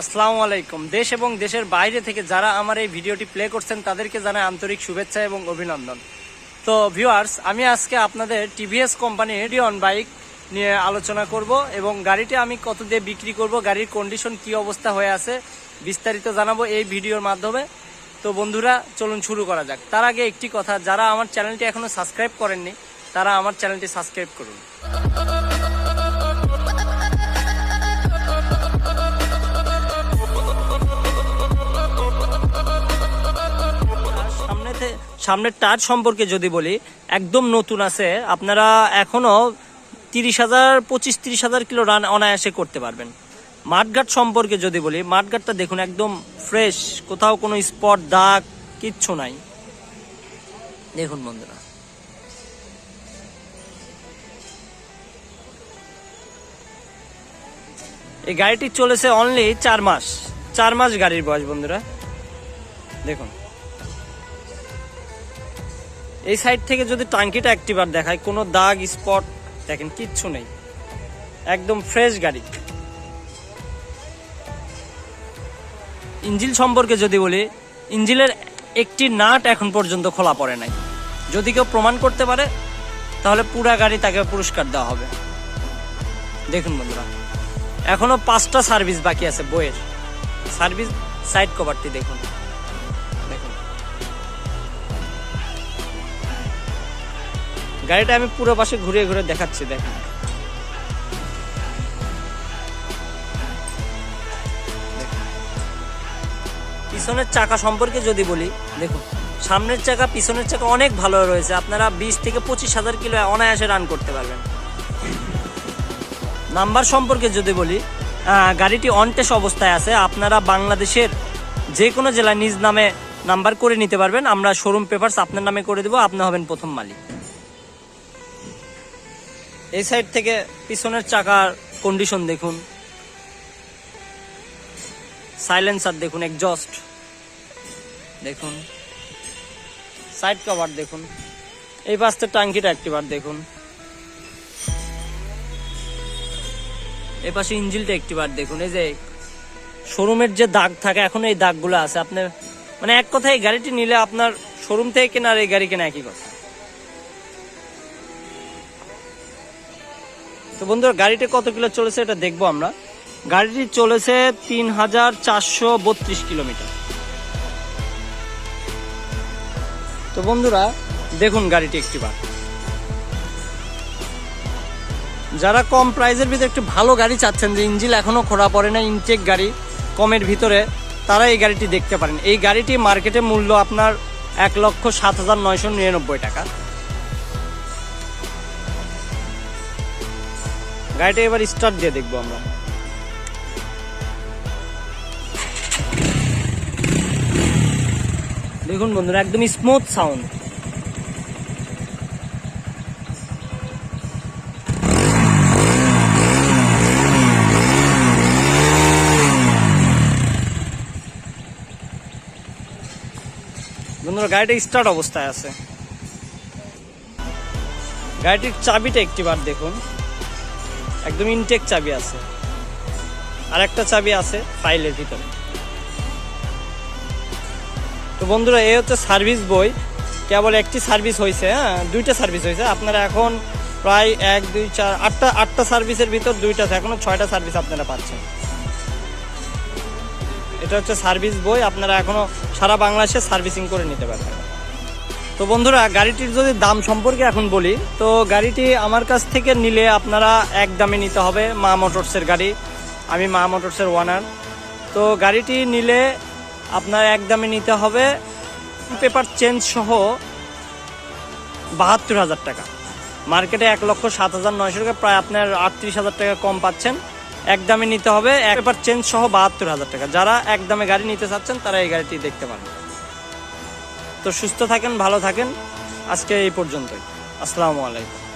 আসসালামু আলাইকুম। দেশ এবং দেশের বাইরে থেকে যারা আমার এই ভিডিওটি প্লে করছেন, তাদেরকে জানাই আন্তরিক শুভেচ্ছা এবং অভিনন্দন। তো ভিউয়ার্স আমি আজকে আপনাদের টিভিএস কোম্পানির রিয়ন বাইক নিয়ে আলোচনা করব এবং গাড়িটি আমি কত দিয়ে বিক্রি করব, গাড়ির কন্ডিশন কি অবস্থা হয়ে আছে, বিস্তারিত জানাব এই ভিডিওর মাধ্যমে। তো বন্ধুরা, চলুন শুরু করা যাক। তার আগে একটি কথা, যারা আমার চ্যানেলটি এখনও সাবস্ক্রাইব করেননি, তারা আমার চ্যানেলটি সাবস্ক্রাইব করুন। সামনের টাচ সম্পর্কে যদি বলি, একদম নতুন আছে। আপনারা এখনও তিরিশ হাজার, পঁচিশ তিরিশ হাজার কিলো রান অনায়াসে করতে পারবেন। মাঠঘাট সম্পর্কে যদি বলি, মাঠঘাটটা দেখুন একদম ফ্রেশ কোথাও কোনো স্পট দাগ, কিচ্ছু নাই। দেখুন বন্ধুরা। এই গাড়িটি চলেছে অনলি চার মাস চার মাস গাড়ির বয়স বন্ধুরা। দেখুন। এই সাইড থেকে যদি টাঙ্কিটা একটিবার দেখায়, কোনো দাগ স্পট দেখেন, কিচ্ছু নেই। একদম ফ্রেশ গাড়ি। ইঞ্জিল সম্পর্কে যদি বলি, ইঞ্জিলের একটি নাট এখন পর্যন্ত খোলা পড়ে নাই। যদি কেউ প্রমাণ করতে পারে, তাহলে পুরা গাড়ি তাকে পুরস্কার দেওয়া হবে। দেখুন বন্ধুরা, এখনও পাঁচটা সার্ভিস বাকি আছে বইয়ের। সার্ভিস সাইড কভারটি দেখুন। গাড়িটা আমি পুরো পাশে ঘুরে ঘুরে দেখাচ্ছি, দেখেন। পিছনের চাকা সম্পর্কে যদি বলি, দেখুন, সামনের চাকা, পিছনের চাকা অনেক ভালো রয়েছে। আপনারা বিশ থেকে পঁচিশ হাজার কিলো অনায়াসে রান করতে পারবেন। নাম্বার সম্পর্কে যদি বলি গাড়িটি অনটেস অবস্থায় আছে। আপনারা বাংলাদেশের যে কোনো জেলায় নিজ নামে নাম্বার করে নিতে পারবেন। আমরা শোরুম পেপারস আপনার নামে করে দেবো। আপনি হবেন প্রথম মালিক। এই সাইড থেকে পিছনের চাকার কন্ডিশন দেখুন। সাইলেন্সার দেখুন একজস্ট দেখুন। সাইড কভার দেখুন। এই পাশে টাঙ্কিটা একটিবার দেখুন। এই পাশে ইঞ্জিলটা একটিবার দেখুন। এই যে শোরুমের যে দাগ থাকে, এখন এই দাগগুলো আছে। আপনার মানে এক কথায় গাড়িটি নিলে আপনার শোরুম থেকে কেনার এই গাড়ি কেনা একই কথা। তো বন্ধুরা গাড়িটা কত কিলো চলেছে এটা দেখব আমরা। গাড়িটি চলেছে তিন হাজার চারশো বত্রিশ কিলোমিটার। তো বন্ধুরা, দেখুন গাড়িটি একটি একটিবার। যারা কম প্রাইজের ভিতরে একটু ভালো গাড়ি চাচ্ছেন, যে ইঞ্জিল এখনও খোলা পড়ে না, ইনটেক গাড়ি কমের ভিতরে, তারা এই গাড়িটি দেখতে পারেন। এই গাড়িটি মার্কেটে মূল্য আপনার এক লক্ষ সাত হাজার নয়শো নিরানব্বই টাকা। গাড়িটা এবার স্টার্ট দিয়ে দেখব আমরা। দেখুন বন্ধুরা, একদম স্মুথ সাউন্ড বন্ধুরা, গাড়িটা স্টার্ট অবস্থায় আছে। গাড়িটির চাবিটা একটিবার দেখুন। একদম ইনটেক চাবি আছে। আর একটা চাবি আছে ফাইলের ভিতরে। তো বন্ধুরা, এই হচ্ছে সার্ভিস বই। কেবল একটি সার্ভিস হয়েছে হ্যাঁ? দুইটা সার্ভিস হয়েছে আপনারা এখন প্রায় এক, দুই, চার, আটটা আটটা সার্ভিসের ভিতর দুইটা আছে। এখনও ছয়টা সার্ভিস আপনারা পাচ্ছেন। এটা হচ্ছে সার্ভিস বই। আপনারা এখনও সারা বাংলাদেশে সার্ভিসিং করে নিতে পারবেন। তো বন্ধুরা, গাড়িটির যদি দাম সম্পর্কে এখন বলি, তো গাড়িটি আমার কাছ থেকে নিলে আপনারা এক দামে নিতে হবে মা মোটরসের গাড়ি। আমি মা মোটরসের ওয়ানার। তো গাড়িটি নিলে আপনার এক দামে নিতে হবে পেপার চেঞ্জ সহ বাহাত্তর হাজার টাকা। মার্কেটে এক লক্ষ সাত হাজার নয়শো টাকা, প্রায় আপনার আটত্রিশ হাজার টাকা কম পাচ্ছেন। এক দামে নিতে হবে এক পেপার চেঞ্জ সহ বাহাত্তর হাজার টাকা। যারা এক দামে গাড়ি নিতে চাচ্ছেন, তারা এই গাড়িটি দেখতে পারেন। তো সুস্থ থাকেন ভালো থাকেন। আজকে এই পর্যন্তই। আসসালামু আলাইকুম।